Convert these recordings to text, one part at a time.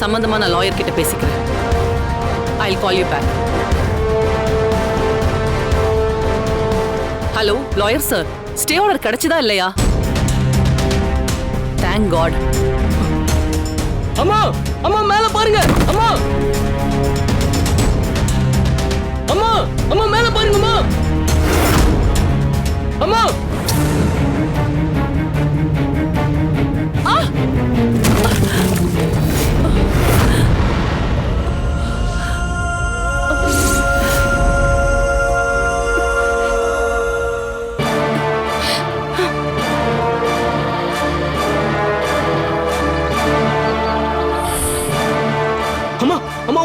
சம்மந்தமா நான் லாயர் கிட்ட பேசிக்கிறேன். I call you back hello lawyer sir stay order கிடைச்சதா இல்லையா? தேங்க் காட் அம்மா அம்மா மேல பாருங்க. அம்மா. அம்மா அம்மா மேல பாருங்கம்மா. அம்மா.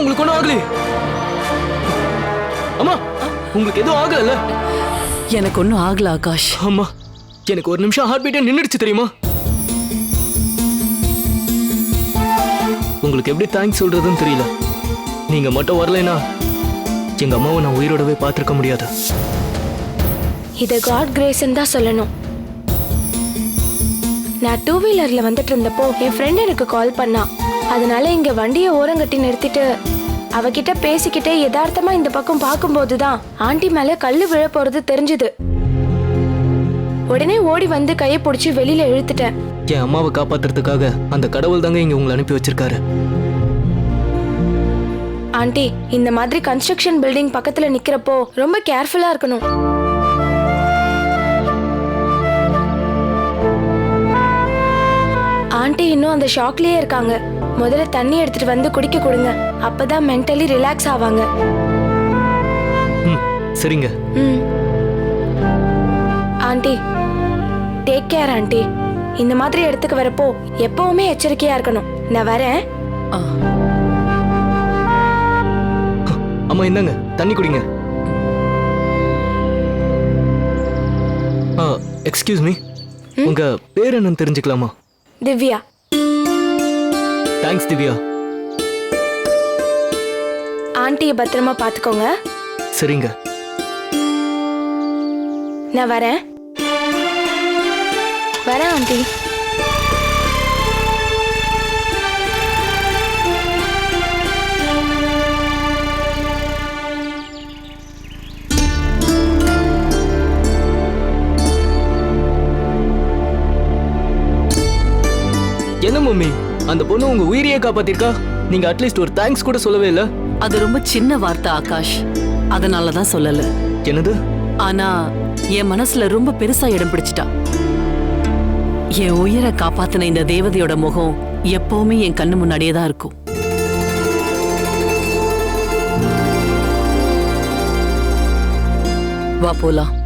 உங்களுக்கு ஒன்றும் ஆகலையே. அம்மா உங்களுக்கு எதுவும் ஆகல எனக்கு ஒன்றும் ஆகல ஆகாஷ். அம்மா எனக்கு ஒரு நிமிஷம் ஹார்ட் பீட்டே நின்றுடுச்சு தெரியுமா? உங்களுக்கு எப்படி தேங்க்ஸ் சொல்றதுன்னு தெரியல. நீங்க மட்டும் வரலைனா எங்க அம்மாவை நான் உயிரோடவே பார்த்திருக்க முடியாது. இதை காட் கிரேஸ்ன்னு தான் சொல்லணும். நான் டூ வீலர்ல வந்துட்டு இருந்தப்போ என் ஃப்ரெண்ட் எனக்கு கால் பண்ணா. அதனால இங்க வண்டியை ஓரங்கட்டி நிறுத்திட்டு அவகிட்ட பேசிக்கிட்டே யதார்த்தமா இந்த பக்கம் பார்க்கும்போது தான் ஆண்டி மேல கல்லு விழ போறது தெரிஞ்சுது. உடனே ஓடி வந்து கையை பிடிச்சி வெளியில இழுத்துட்டேன். என் அம்மாவை காப்பாத்துறதுக்காக அந்த கடவுள் தாங்க இங்க உங்களை அனுப்பி வச்சிருக்காரு. ஆண்டி இந்த மாதிரி கன்ஸ்ட்ரக்ஷன் பில்டிங் பக்கத்துல நிக்கிறப்போ ரொம்ப கேர்ஃபுல்லா இருக்கணும். ஆண்டி இன்னும் அந்த ஷாக்லயே இருக்காங்க. முதல்ல தண்ணி எடுத்துட்டு வந்து குடிக்க கொடுங்க. அப்பதான் மென்டலி ரிலாக்ஸ் ஆவாங்க. ம் சரிங்க. ம். Aunty take care aunty. இந்த மாதிரி இடத்துக்கு வரப்போ எப்பவுமே எச்சரிக்கையா இருக்கணும். நான் வரேன். ஆ, அம்மா இந்தாங்க. தண்ணி குடிங்க. Excuse me? உங்க பேர் என்னன்னு தெரிஞ்சுக்கலாமா? திவ்யா. தேங்க்ஸ் திவ்யா ஆண்டியை பத்திரமா பாத்துக்கோங்க சரிங்க. நான் வரேன். வரேன் ஆண்டி. என்ன மம்மி? அந்த பொண்ணு உங்க உயிரையே காப்பாத்திருக்கா? நீங்க அட்லீஸ்ட் ஒரு தேங்க்ஸ் கூட சொல்லவே இல்ல. அது ரொம்ப சின்ன வார்த்தை ஆகாஷ். அதனால தான் சொல்லல. என்னது? ஆனா என் மனசுல ரொம்ப பெருசா இடம் பிடிச்சிட்டா. என் உயிரை காப்பாத்தின இந்த தேவதையோட முகம் எப்பவுமே என் கண்ணு முன்னாடியே தான் இருக்கும். வா போலாம்.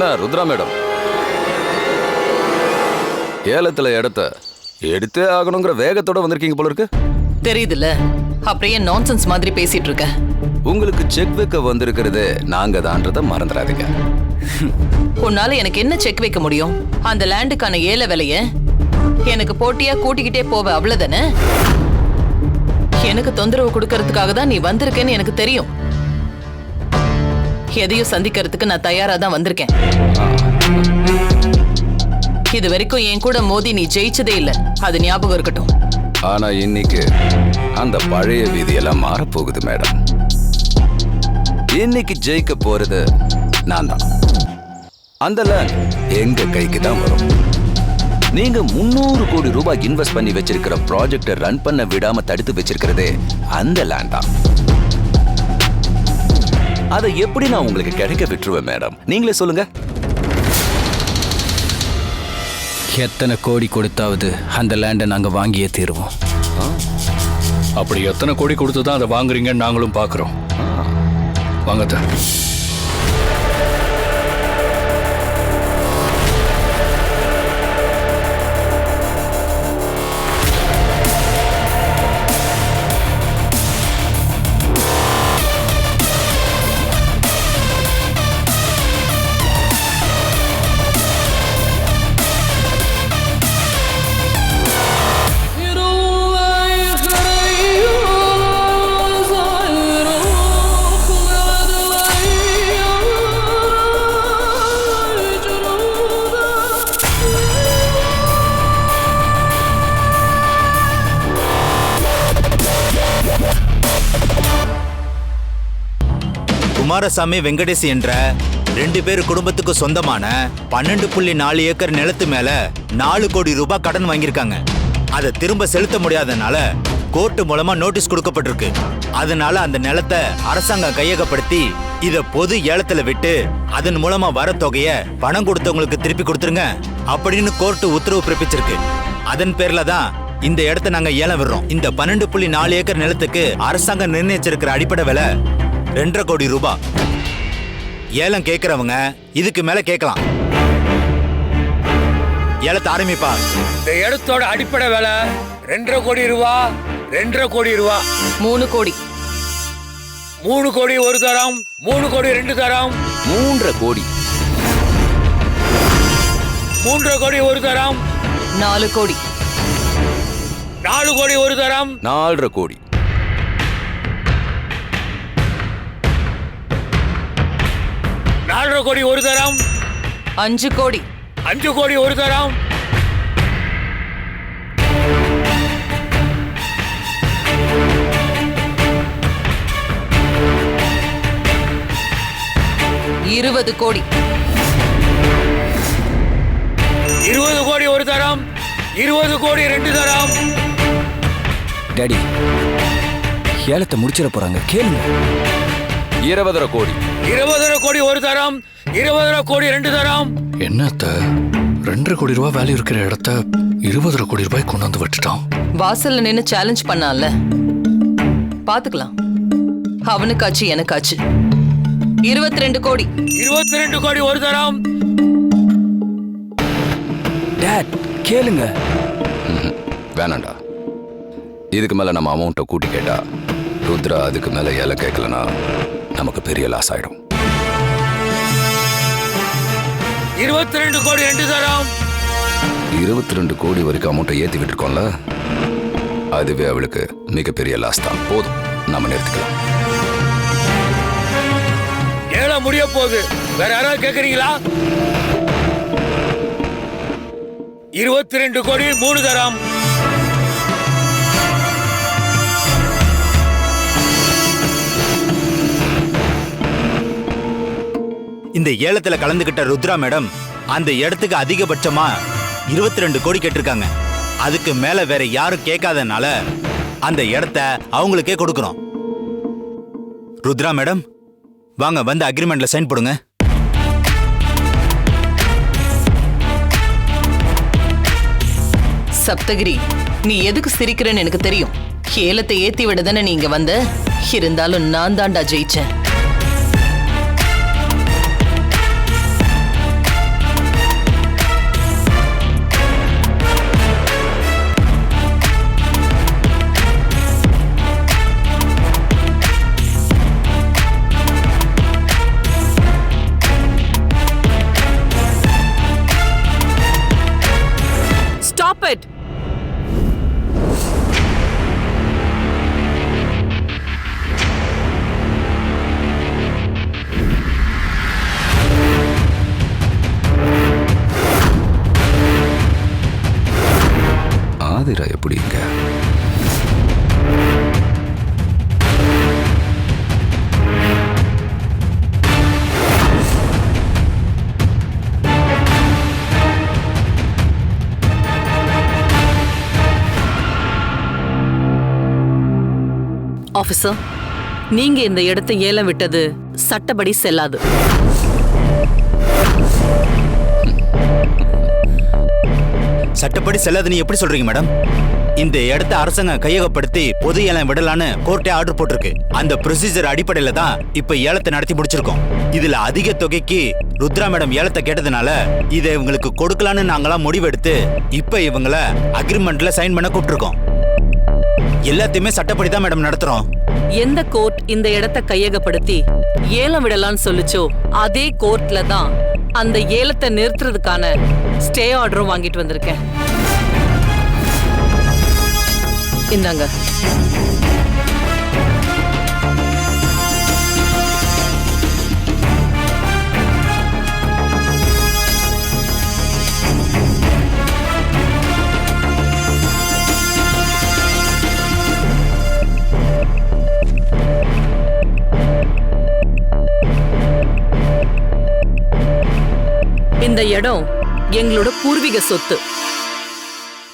என்ன ருத்ரா மேடம்? ஏலத்துல இடத்த எடுத்தே ஆகணுங்கிற வேகத்தோட வந்திருக்கீங்க போல இருக்கு. தெரியுதுல்ல அப்படியே நான்சென்ஸ் மாதிரி பேசிட்டு இருக்க. உங்களுக்கு செக் வைக்க வந்திருக்கிறது நாங்க தான்றத மறந்துடாதீங்க. உன்னால எனக்கு என்ன செக் வைக்க முடியும்? அந்த லேண்டுக்கான ஏல விலைய? எனக்கு போட்டியா கூட்டிக்கிட்டே போவ அவ்வளவுதானே? எனக்கு தொந்தரவு கொடுக்கறதுக்காக தான் நீ வந்திருக்கேன்னு எனக்கு தெரியும். எதையும் சந்திக்கிறதுக்கு நான் தயாரா தான் வந்திருக்கேன். இது வரைக்கும் என் கூட மோதி நீ ஜெயிச்சதே இல்ல. அது ஞாபகம் இருக்கட்டும். ஆனா இன்னைக்கு அந்த பழைய வீதியெல்லாம் மாறப்போகுது மேடம். இன்னைக்கு ஜெயிக்க போறது நான் தான். அந்த லேண்ட் எங்க கைக்கு தான் வரும். நீங்க முன்னூறு கோடி ரூபாய் இன்வெஸ்ட் பண்ணி வச்சிருக்கிற ப்ராஜெக்டை ரன் பண்ண விடாம தடுத்து வச்சிருக்கிறதே அந்த லேண்ட் தான். அதை எப்படி நான் உங்களுக்கு கிடைக்க விட்டுருவேன் மேடம்? நீங்களே சொல்லுங்க. எத்தனை கோடி கொடுத்தாவது அந்த லேண்டை நாங்கள் வாங்கியே தீருவோம். அப்படி எத்தனை கோடி கொடுத்து தான் அதை வாங்குறீங்கன்னு நாங்களும் பார்க்குறோம் வாங்க குமாரசாமி வெங்கடேஷ் என்ற ரெண்டு பேர் குடும்பத்துக்கு சொந்தமான பன்னெண்டு புள்ளி நாலு ஏக்கர் நிலத்து மேல நாலு கோடி ரூபாய் கடன் வாங்கியிருக்காங்க. அதை திரும்ப செலுத்த முடியாதனால கோர்ட்டு மூலமா நோட்டீஸ் கொடுக்கப்பட்டிருக்கு. அதனால அந்த நிலத்தை அரசாங்கம் கையகப்படுத்தி இத பொது ஏலத்துல விட்டு அதன் மூலமா வர தொகைய பணம் கொடுத்தவங்களுக்கு திருப்பி கொடுத்துருங்க அப்படின்னு கோர்ட்டு உத்தரவு பிறப்பிச்சிருக்கு. அதன் பேர்ல தான் இந்த இடத்த நாங்க ஏலம் விடுறோம். இந்த பன்னெண்டு புள்ளி நாலு ஏக்கர் நிலத்துக்கு அரசாங்கம் நிர்ணயிச்சிருக்கிற அடிப்படை விலை ரெண்டரை கோடி ரூபாய் ஏலம் கேட்கறவங்க இதுக்கு மேல கேட்கலாம் ஏலத்தை ஆரம்பிப்பா. இந்த இடத்தோட அடிப்படை விலை ரெண்டரை கோடி ரூபா ரெண்டரை கோடி ரூபா. மூணு கோடி. மூணு கோடி ஒரு தரம் மூணு கோடி ரெண்டு தரம். மூன்றரை கோடி. மூன்றரை கோடி ஒரு தரம். நாலு கோடி. நாலு கோடி ஒரு தரம். நாலரை கோடி. நாலரை கோடி ஒரு தரம். அஞ்சு கோடி. அஞ்சு கோடி ஒரு தரம். இருபது கோடி. இருபது கோடி ஒரு தரம். இருபது கோடி ரெண்டு தரம். டேடி ஏலத்தை முடிச்சிட போறாங்க. கேளுங்க. இருபதரை கோடி. இருபதரை கோடி ஒரு தரம் இருபதரை கோடி ரெண்டு தரம். என்னத்த? ரெண்டரை கோடி ரூபாய் வேல்யூ இருக்கிற இடத்த இருபதரை கோடி ரூபாய் கொண்டு வந்து விட்டுட்டான். வாசல்ல நின்னு சேலஞ்ச் பண்ணான்ல. பாத்துக்கலாம். அவனுக்காச்சு எனக்காச்சு. இருபத்தி ரெண்டு கோடி. இருபத்தி ரெண்டு கோடி ஒரு தரம். டேட் கேளுங்க. வேணாண்டா. இதுக்கு மேல நம்ம அமௌண்ட்டை கூட்டி கேட்டா ருத்ரா அதுக்கு மேல ஏல கேட்கலனா நமக்கு பெரிய லாஸ் ஆயிடும். இருபத்தி ரெண்டு கோடி ரெண்டு தரம். இருபத்தி ரெண்டு கோடி வரைக்கும் அமௌண்ட்டை ஏத்தி விட்டுருக்கோம்ல அதுவே அவளுக்கு மிகப்பெரிய லாஸ் தான். போதும். நம்ம நிறுத்திக்கலாம். ஏழை முடிய போகுது. வேற யாராவது கேக்குறீங்களா? இருபத்தி ரெண்டு கோடி மூணு தரம். இந்த ஏலத்துல கலந்துகிட்ட ருத்ரா மேடம் அந்த இடத்துக்கு அதிகபட்சமா இருபத்தி ரெண்டு கோடி கேட்டிருக்காங்க. அதுக்கு மேல வேற யாரும் கேட்காதனால அந்த இடத்த அவங்களுக்கே கொடுக்கறோம். ருத்ரா மேடம் வாங்க வந்து அக்ரிமெண்ட்ல சைன் போடுங்க. சப்தகிரி நீ எதுக்கு சிரிக்கிறேன்னு எனக்கு தெரியும். ஏலத்தை ஏத்தி விட தானே நீங்க வந்த? இருந்தாலும் நான் தான்டா ஜெயிச்சேன். ஆதிரா எப்படிங்க ஆஃபீஸர் நீங்க இந்த இடத்தை ஏலம் விட்டது சட்டப்படி செல்லாது. சட்டப்படி செல்லாது நீ எப்படி சொல்றீங்க மேடம் இந்த இடத்த அரசாங்கம் கையகப்படுத்தி பொது ஏலம் விடலான்னு கோர்ட்டே ஆர்டர் போட்டிருக்கு. அந்த ப்ரொசீஜர் அடிப்படையில தான் இப்ப ஏலத்தை நடத்தி முடிச்சிருக்கோம். இதுல அதிக தொகைக்கு ருத்ரா மேடம் ஏலத்தை கேட்டதுனால இதை இவங்களுக்கு கொடுக்கலான்னு நாங்களாம் முடிவெடுத்து இப்ப இவங்கள அக்ரிமெண்ட்ல சைன் பண்ண கூப்பிட்டுருக்கோம். எல்லாத்தையுமே சட்டப்படி தான் மேடம் நடத்துறோம். எந்த கோர்ட் இந்த இடத்தை கையகப்படுத்தி ஏலம் விடலாம்னு சொல்லுச்சோ அதே கோர்ட்ல தான் அந்த ஏலத்தை நிறுத்துறதுக்கான ஸ்டே ஆர்டரும் வாங்கிட்டு வந்திருக்கேன். இந்தாங்க. இந்த இடம் எங்களோட பூர்வீக சொத்து.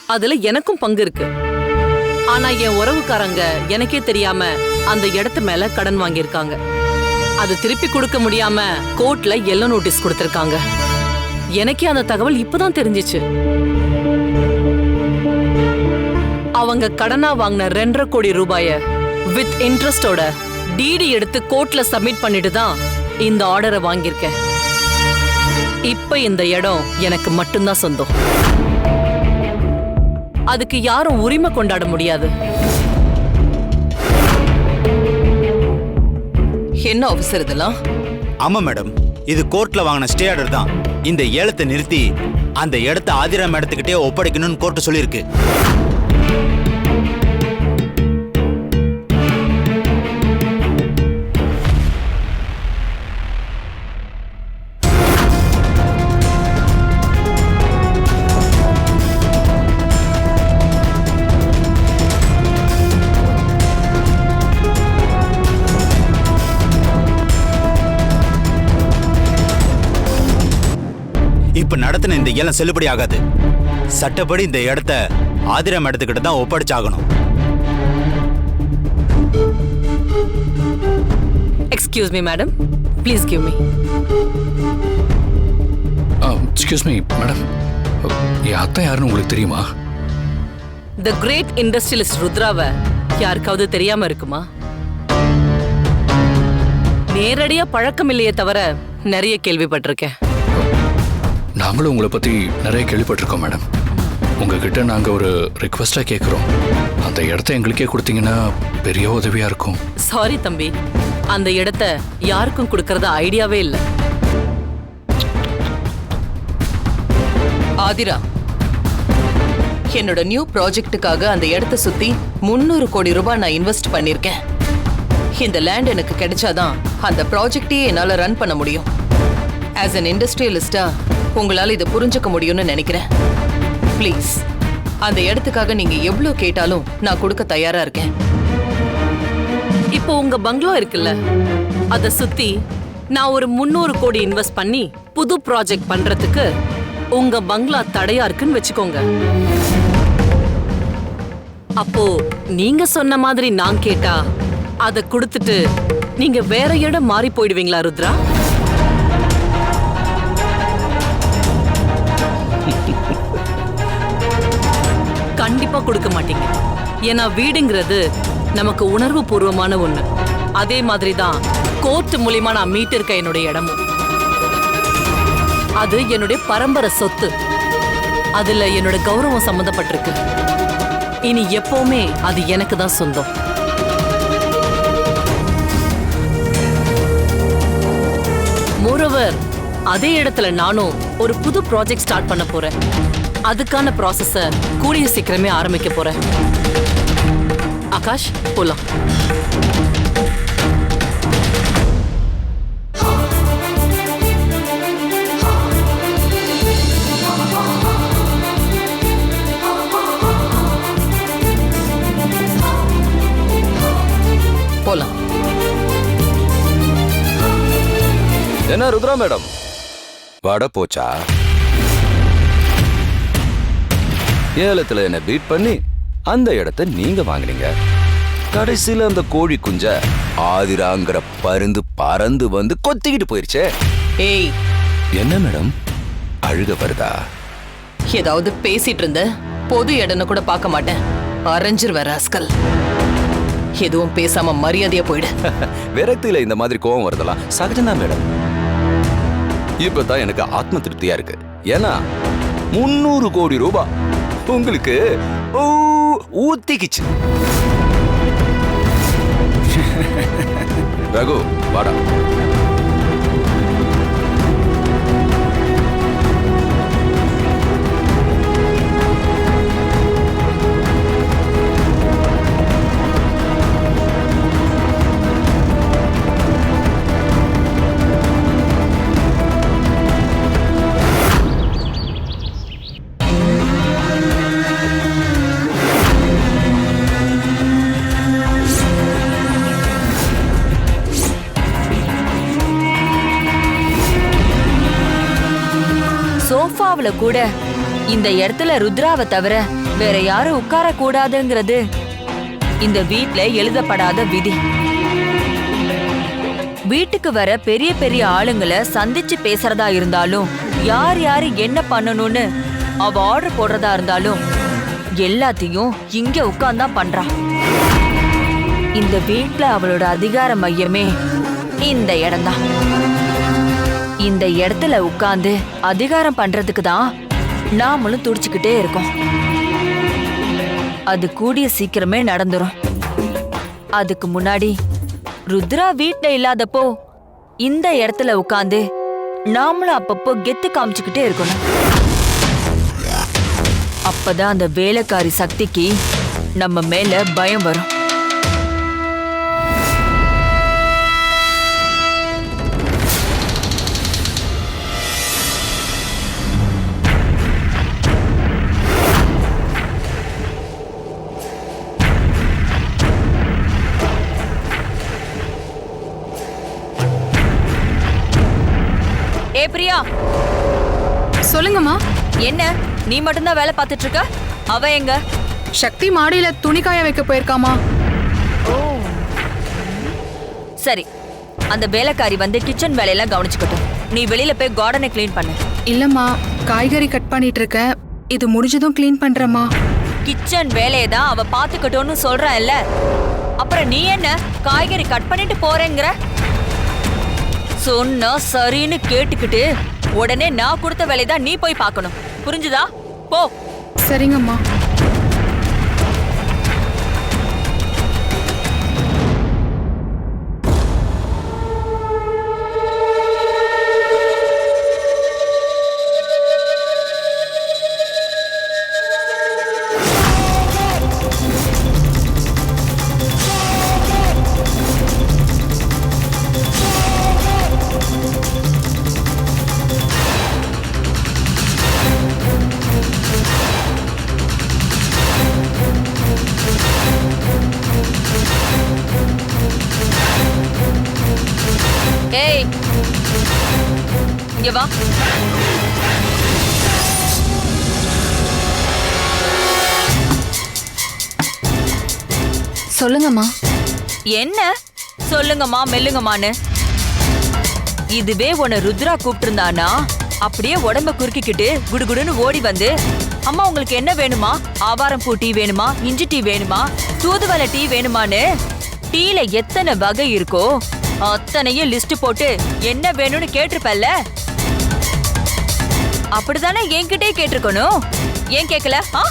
அதுல எனக்கும் பங்கு இருக்கு. ஆனா என் உறவுக்காரங்க எனக்கே தெரியாம அந்த இடத்து மேல கடன் வாங்கியிருக்காங்க. அது திருப்பி கொடுக்க முடியாம கோர்ட்ல எல்லோ நோட்டீஸ் கொடுத்திருக்காங்க. எனக்கே அந்த தகவல் இப்பதான் தெரிஞ்சிச்சு. அவங்க கடனா வாங்கின ரெண்டரை கோடி ரூபாய வித் இன்ட்ரெஸ்டோட டிடி எடுத்து கோர்ட்ல சப்மிட் பண்ணிட்டு தான் இந்த ஆர்டரை வாங்கியிருக்கேன். இப்ப இந்த இடம் எனக்கு மட்டும்தான் சொந்தம். அதுக்கு யாரும் உரிமை கொண்டாட முடியாது. என்ன ஆபீசர் இதெல்லாம்? ஆமா மேடம் இது கோர்ட்ல வாங்கின ஸ்டே ஆர்டர் தான். இந்த ஏலத்தை நிறுத்தி அந்த இடத்த ஆதிரா மேடத்துக்கிட்டே ஒப்படைக்கணும்னு கோர்ட்டு சொல்லியிருக்கு. நடத்தின இந்த ஏலம் செல்லுபடி ஆகாது சட்டப்படி இந்த இடத்த ஆதிரா மேடத்துக்கிட்ட தான் ஒப்படைச்சாகணும். Excuse me madam please give me excuse me madam என் அத்தை யாருன்னு உங்களுக்கு தெரியுமா? த கிரேட் இண்டஸ்ட்ரியலிஸ்ட் ருத்ராவை யாருக்காவது தெரியாம இருக்குமா? நேரடியா பழக்கம் இல்லையே தவிர நிறைய கேள்விப்பட்டிருக்கேன். நாங்களும் உங்களை பற்றி நிறைய கேள்விப்பட்டிருக்கோம் மேடம் உங்ககிட்ட நாங்கள் ஒரு ரிக்வெஸ்ட்டாக கேட்குறோம் அந்த இடத்த எங்களுக்கே கொடுத்தீங்கன்னா பெரிய உதவியாக இருக்கும். சாரி தம்பி. அந்த இடத்த யாருக்கும் கொடுக்கறத ஐடியாவே இல்லை. ஆதிரா என்னோட நியூ ப்ராஜெக்ட்டுக்காக அந்த இடத்த சுத்தி முந்நூறு கோடி ரூபாய் நான் இன்வெஸ்ட் பண்ணிருக்கேன். இந்த லேண்ட் எனக்கு கிடைச்சாதான் அந்த ப்ராஜெக்டையே என்னால் ரன் பண்ண முடியும். ஆஸ் அன் இண்டஸ்ட்ரியலிஸ்டா உங்களால இதை புரிஞ்சுக்க முடியும்னு நினைக்கிறேன். ப்ளீஸ் அந்த இடத்துக்காக நீங்க எவ்வளவு கேட்டாலும் நான் கொடுக்க தயாரா இருக்கேன். இப்போ உங்க பங்களா இருக்குல்ல அத சுத்தி நான் ஒரு முந்நூறு கோடி இன்வெஸ்ட் பண்ணி புது ப்ராஜெக்ட் பண்றதுக்கு உங்க பங்களா தடையா இருக்குன்னு வச்சுக்கோங்க. அப்போ நீங்க சொன்ன மாதிரி நான் கேட்டா அதை கொடுத்துட்டு நீங்க வேற இடம் மாறி போயிடுவீங்களா ருத்ரா? கண்டிப்பா கொடுக்க மாட்டீங்க. ஏன்னா வீடுங்கிறது நமக்கு உணர்வு பூர்வமான ஒண்ணு. அதே மாதிரி தான் கோர்ட் மூலியமா நான் மீட்டிருக்க என்னுடைய இடமும். அது என்னுடைய பரம்பரை சொத்து. அதுல என்னோட கௌரவம் சம்பந்தப்பட்டிருக்கு. இனி எப்பவுமே அது எனக்கு தான் சொந்தம். மோரோவர் அதே இடத்துல நானும் ஒரு புது ப்ராஜெக்ட் ஸ்டார்ட் பண்ண போறேன். அதுக்கான ப்ராசஸ கூடிய சீக்கிரமே ஆரம்பிக்க போறேன். ஆகாஷ் போலாம். போலாம். என்ன ருத்ரா மேடம்? வட போச்சா? ஏலத்துல என்ன பீட் பண்ணி அந்த இடத்த நீங்க வாங்குனீங்க. கடைசியில அந்த கோழி குஞ்ச ஆதிராங்கிற பருந்து பறந்து வந்து கொத்திக்கிட்டு போயிருச்சே. ஏய். என்ன மேடம்? அழுக வருதா? ஏதாவது பேசிட்டு இருந்த பொது இடம்னு கூட பார்க்க மாட்டேன். அரைஞ்சிருவ ராஸ்கல் எதுவும் பேசாம மரியாதையா போயிடு. விரக்தியில இந்த மாதிரி கோவம் வருதெல்லாம் சகஜம்தான் மேடம். இப்பதான் எனக்கு ஆத்ம திருப்தியா இருக்கு. ஏன்னா முன்னூறு கோடி ரூபாய் உங்களுக்கு ஊ, ஊத்திக்கிச்சு. ரகு வாடா. இந்த இடத்துல ருத்ராவை தவிர வேற யாரும் உட்கார கூடாதுங்கிறது இந்த வீட்ல எழுதப்படாத விதி. வீட்டுக்கு வர பெரிய பெரிய ஆளுங்களை சந்திச்சு பேசுறதா இருந்தாலும் யார் யாரு என்ன பண்ணணும்னு அவ ஆர்டர் போடுறதா இருந்தாலும் எல்லாத்தையும் இங்க உட்கார்ந்தான் பண்றா. இந்த வீட்டுல அவளோட அதிகார மையமே இந்த இடம்தான். இந்த இடத்துல உட்கார்ந்து அதிகாரம் பண்றதுக்கு தான் நாமளும் துடிச்சுக்கிட்டே இருக்கோம். அது கூடிய சீக்கிரமே நடந்துரும். அதுக்கு முன்னாடி ருத்ரா வீட்ல இல்லாதப்போ இந்த இடத்துல உட்காந்து நாமளும் அப்பப்போ கெத்து காமிச்சுக்கிட்டே இருக்கணும். அப்பதான் அந்த வேலைக்காரி சக்திக்கு நம்ம மேல பயம் வரும். என்ன? நீ மட்டும்தான் வேலை பார்த்துட்டு இருக்க அவ எங்க? சக்தி மாடியில துணி காய வைக்க போயிருக்காமா? சரி. அந்த வேலைக்காரி வந்து கிச்சன் வேலையெல்லாம் கவனிச்சுக்கட்டும். நீ வெளியில போய் கார்டனை க்ளீன் பண்ணு. இல்லம்மா காய்கறி கட் பண்ணிட்டு இருக்கேன் இது முடிஞ்சதும் க்ளீன் பண்றேம்மா. கிச்சன் வேலையை தான் அவ பாத்துக்கட்டும்னு சொல்றான்ல. அப்புறம் நீ என்ன? காய்கறி கட் பண்ணிட்டு போறேங்கிற? சொன்னா சரின்னு கேட்டுக்கிட்டு உடனே நான் கொடுத்த வேலையை தான் நீ போய் பார்க்கணும். புரிஞ்சுதா? போ. சரிங்கம்மா. இங்க வா. சொல்லுங்கம்மா. என்ன? சொல்லுங்கம்மா மெல்லுங்கம்மான்னு. இதுவே உன்னை ருத்ரா கூப்பிட்டிருந்தானா? அப்படியே உடம்ப குறுக்கிக்கிட்டு குடுகுடுன்னு ஓடி வந்து அம்மா உங்களுக்கு என்ன வேணுமா? ஆவாரம் பூ டீ வேணுமா? இஞ்சி டீ வேணுமா? தூதுவளை டீ வேணுமான்னு? டீல எத்தனை வகை இருக்கோ அத்தனையும் லிஸ்ட் போட்டு என்ன வேணும்னு கேட்டிருப்பல்ல? அப்படிதானே என்கிட்டே கேட்டிருக்கணும்? ஏன் கேட்கல ஆ?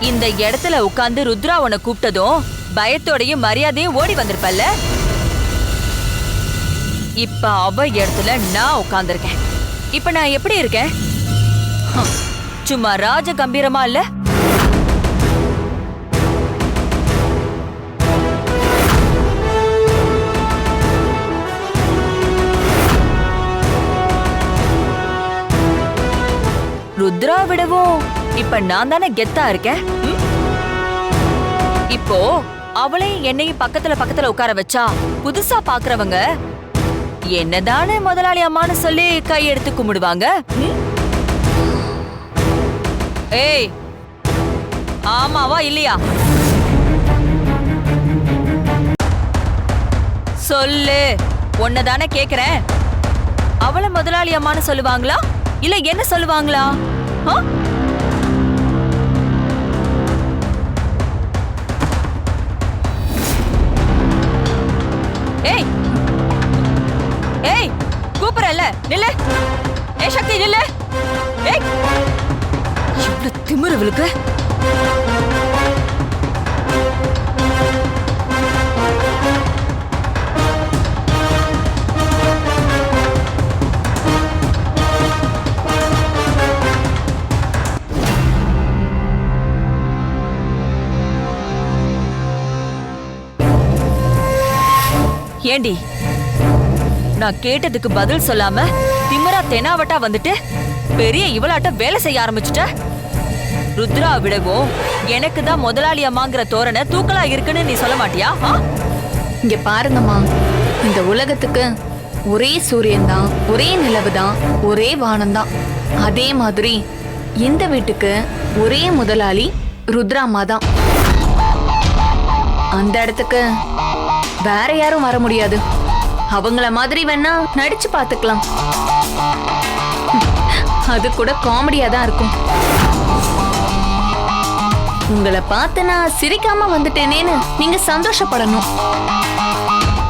இந்த இடத்துல உட்கார்ந்து ருத்ரா உன்னை கூப்பிட்டதும் பயத்தோடையும் மரியாதையும் ஓடி வந்திருப்பல்ல? இப்ப அவ இடத்துல நான் உட்காந்துருக்கேன் இப்ப நான் எப்படி இருக்கேன்? சும்மா ராஜ கம்பீரமா இல்லை? ருத்ரா விடவும். இப்ப நான் தானே கெத்தா இருக்கேன்? இப்போ அவளையும் என்னையும் பக்கத்துல பக்கத்துல உட்கார வச்சா புதுசா பாக்குறவங்க என்னதானே முதலாளி அம்மான்னு சொல்லி கையெடுத்து கும்பிடுவாங்க? ஏய் ஆமாவா இல்லையா? சொல்லு உன்னதானே கேக்குறேன். அவளை முதலாளி அம்மான்னு சொல்லுவாங்களா? இல்ல என்ன சொல்லுவாங்களா? ஆ? ஏய்! ஏய்! கூப்பிடல நில்லு. ஏ சக்தி நில்லு. ஏய்! இவ்வளவு திமிரு இவளுக்கு. ஏண்டி? நான் கேட்டதுக்கு பதில் சொல்லாம திமிரா தெனாவட்டா வந்துட்டு பெரிய இவளாட்ட வேலை செய்ய ஆரம்பிச்சுட்ட? ருத்ரா விடவும் எனக்கு தான் முதலாளி அம்மாங்கிற தோரணை தூக்கலா இருக்குன்னு நீ சொல்ல மாட்டியா? இங்க பாருங்கம்மா இந்த உலகத்துக்கு ஒரே சூரியன் தான் ஒரே நிலவு தான் ஒரே வானம் தான் அதே மாதிரி இந்த வீட்டுக்கு ஒரே முதலாளி ருத்ராமா தான் அந்த இடத்துக்கு வேற யாரும் வர முடியாது. அவங்கள மாதிரி வேணா நடிச்சு பார்த்துக்கலாம் அது கூட காமெடியா தான் இருக்கும். உங்களை பார்த்து நான் சிரிக்காம வந்துட்டேனேன்னு நீங்க சந்தோஷப்படணும்.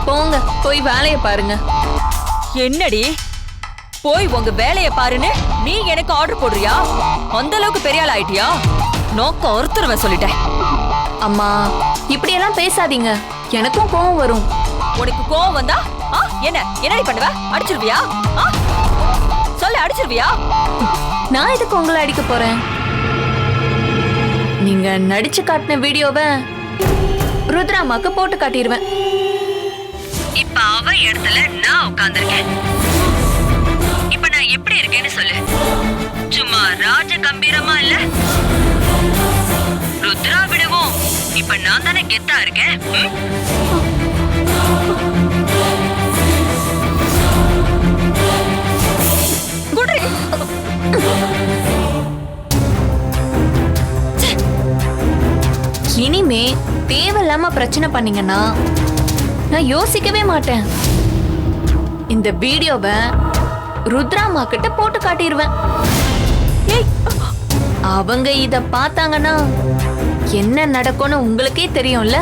போங்க போய் வேலைய பாருங்க. என்னடி? போய் உங்க வேலைய பாருன்னு நீ எனக்கு ஆர்டர் போடுறியா? அந்த அளவுக்கு பெரிய ஆள் ஆயிட்டியா? நோக்கம் ஒருத்தருவ சொல்லிட்டேன். அம்மா இப்படியெல்லாம் பேசாதீங்க. எனக்கும் கோவம் வரும். உனக்கு கோவம் வந்தா ஆ என்ன? என்னடி பண்ணுவ? அடிச்சிருவியா? சொல்ல அடிச்சிருவியா? நான் எதுக்கு உங்களை அடிக்க போறேன்? நீங்க நடிச்சு காட்டின வீடியோவை ருத்ராமாக்கு போட்டு காட்டிடுவேன் இப்ப அவ இடத்துல நான் உட்கார்ந்திருக்கேன். இப்ப நான் எப்படி இருக்கேன்னு சொல்லு. சும்மா ராஜ கம்பீரமா இல்ல? இப்ப நான் தானே கெத்தா இருக்கேன்? இனிமே தேவையில்லாம பிரச்சனை பண்ணீங்கன்னா நான் யோசிக்கவே மாட்டேன். இந்த வீடியோவை ருத்ராமா கிட்ட போட்டு காட்டிடுவேன் ஏய், அவங்க இத பார்த்தாங்கன்னா என்ன நடக்கும்னு உங்களுக்கே தெரியும்ல?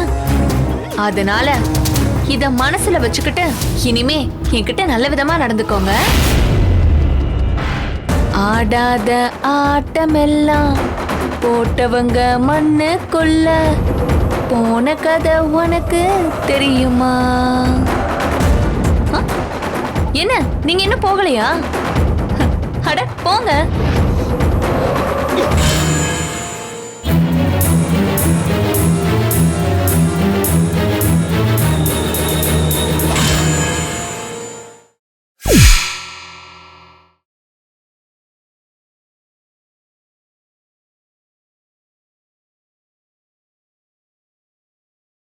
அதனால இத மனசுல வச்சுக்கிட்டு இனிமே என்கிட்ட நல்ல விதமா நடந்துக்கோங்க. ஆடாத ஆட்டமெல்லாம் போட்டவங்க மண்ணுக்குள்ள போன கதை உனக்கு தெரியுமா? ஆ? என்ன? நீங்க என்ன போகலையா? அட போங்க.